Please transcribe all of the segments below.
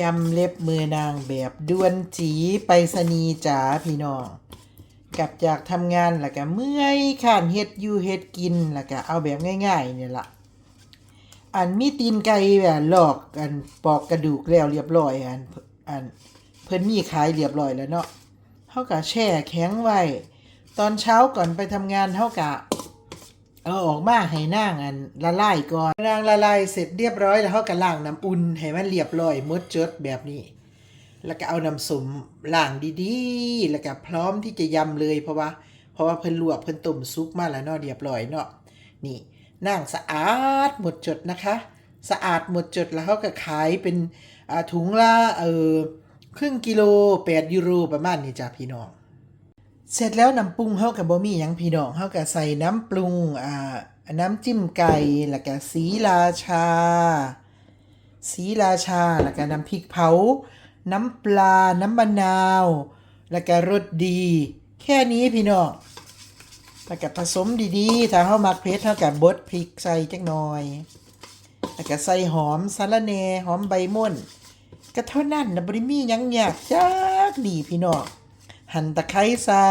ยำเล็บมือนางแบบด้วนจีไปสนีจ๋าพี่น้อง กลับจากทำงานแล้วก็เมื่อยข้านเฮ็ดอยู่เฮ็ดกินแล้วก็เอาแบบง่ายๆเนี่ยละอันมีตีนไก่แบบหลอกอันปอกกระดูกแล้วเรียบร้อยอันอันเพิ่นมีขายเรียบร้อยแล้วเนาะเฮาก็แช่แข็งไว้ ตอนเช้าก่อนไปทำงานเฮากะ เอาออกมาให้นางอันละลายก่อนนางละลายเสร็จเรียบร้อยแล้วเขาก็ล้างน้ำอุ่นให้มันเรียบร้อยหมดจดแบบนี้ แล้วก็เอาน้ำสมล้างดีๆ แล้วก็พร้อมที่จะยำเลยเพราะว่า เพราะว่าเพิ่นลวกเพิ่นต้มซุปมาแล้วเนาะเรียบร้อยเนาะนี่นางสะอาดหมดจดนะคะ สะอาดหมดจดแล้วเขาก็ขายเป็นถุงละเออครึ่งกิโล8ยูโรประมาณนี้จ้ะพี่น้อง เสร็จแล้วน้ำปรุงเฮากับบ่มีหยังพี่น้องเฮาก็ใส่น้ำปรุงอ่าน้ำจิ้มไก่แล้วก็สีราชา สีราชาแล้วก็น้ำพริกเผา น้ำปลา น้ำมะนาว แล้วก็รสดี แค่นี้พี่น้องแล้วก็ผสมดีๆ ถ้าเฮามักเผ็ดเฮาก็บบดพริกใส่จักหน่อย แล้วก็ใส่หอมสะระแหน่หอมใบม่นก็เท่านั้นนะบ่ได้มียังยากจักดีพี่น้อง หั่นตะไคร้ใส่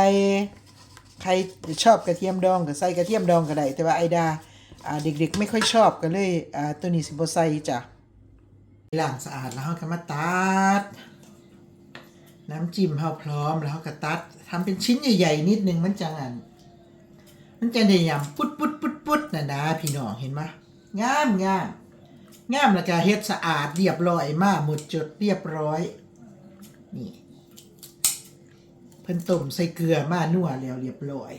ใครชอบกระเทียมดองก็ใส่กระเทียมดองก็ได้แต่ว่าไอดาอ่าเด็กๆ ไม่ค่อยชอบก็เลยอ่าตัวนี้สิบ่ใส่จ้ะล้างสะอาดแล้วเราก็มาตัด น้ำจิ้มเฮาพร้อมแล้วเราก็ตัดทำเป็นชิ้นใหญ่ๆนิดนึงมันจังอันมันจะได้ยำปุดปุดปุดปุดนะนะพี่น้องเห็นไหมงามงามงามแล้วก็เฮ็ดสะอาดเรียบร้อยมากหมดจดเรียบร้อยนี่ พิ่นต้มใส่เกลือมานัวแล้วเรียบร้อย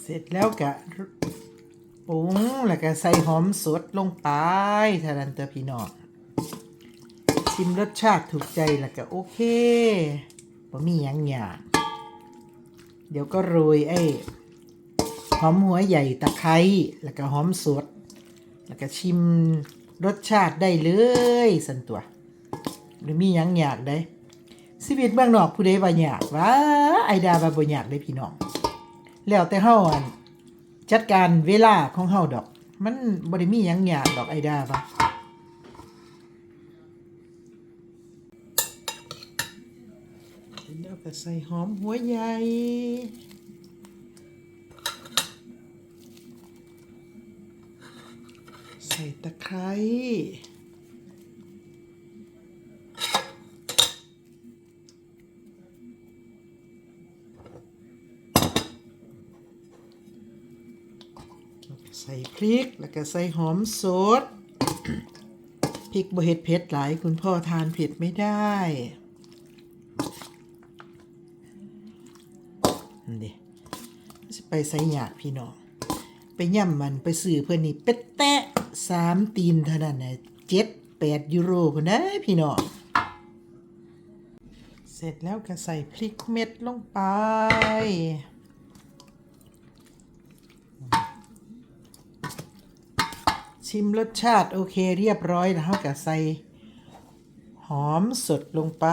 เสร็จแล้วก็ปรุงแล้วก็ใส่หอมสดลงไปท่านันเตอพี่น้องชิมรสชาติถูกใจแล้วก็โอเคบ่มีหยังหยากเดี๋ยวก็โรยไอ้ หอมหัวใหญ่ตะไคร้แล้วก็หอมสด แล้วก็ชิมรสชาติได้เลยสันตัว หรือมีหยังอยากได้ชีวิตเมืองนอกผู้ใดว่าอยากว่าไอดาว่าบ่อยากได้พี่น้อง แล้วแต่เฮาอันจัดการเวลาของเฮาดอก มันบ่ได้มีหยังอยากดอกไอดาว่าแล้วก็ใส่หอมหัวใหญ่ ส่ตะไคร้ใส่พริกแล้วก็ใส่หอมสดพริกบเห็ดเผ็ดหลายคุณพ่อทานเผ็ดไม่ได้นั่ไปใส่หยาดพี่น้อง ไปย่ำมันไปซื้อเพื่อนนี่เป็ดแตะ สามตีนเท่านั้นนะเจ็ดแปดยูโรคนนะพี่น้องเสร็จแล้วก็ใส่พริกเม็ดลงไป ชิมรสชาติโอเคเรียบร้อยแล้วก็ใส่หอมสดลงไป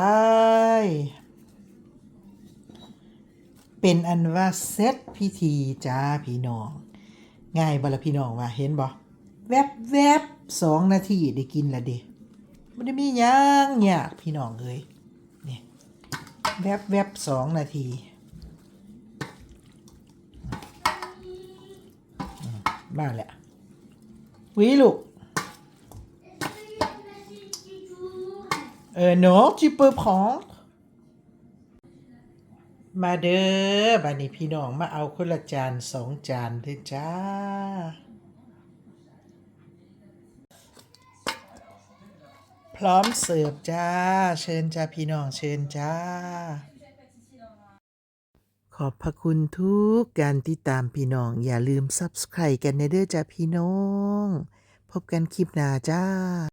เป็นอันว่าเสร็จพิธีจ้าพี่น้อง ง่ายบละพี่น้องว่าเห็นบ่ แวบแวบสองนาทีได้กินละเด้ไม่ได้มียังยากพี่น้องเลยนี่แวบแวบสองนาทีอืมมาแหละวิลูก Euh, non, tu peux prendre. มาเด้อบัดนี้พี่น้องมาเอาคนละจานสองจานเด้อจ้า พร้อมเสิร์ฟจ้า เชิญจ้าพี่น้องเชิญจ้า ขอบพระคุณทุกการติดตามพี่น้อง อย่าลืม subscribe กันในเด้อจ้าพี่น้อง พบกันคลิปหน้าจ้า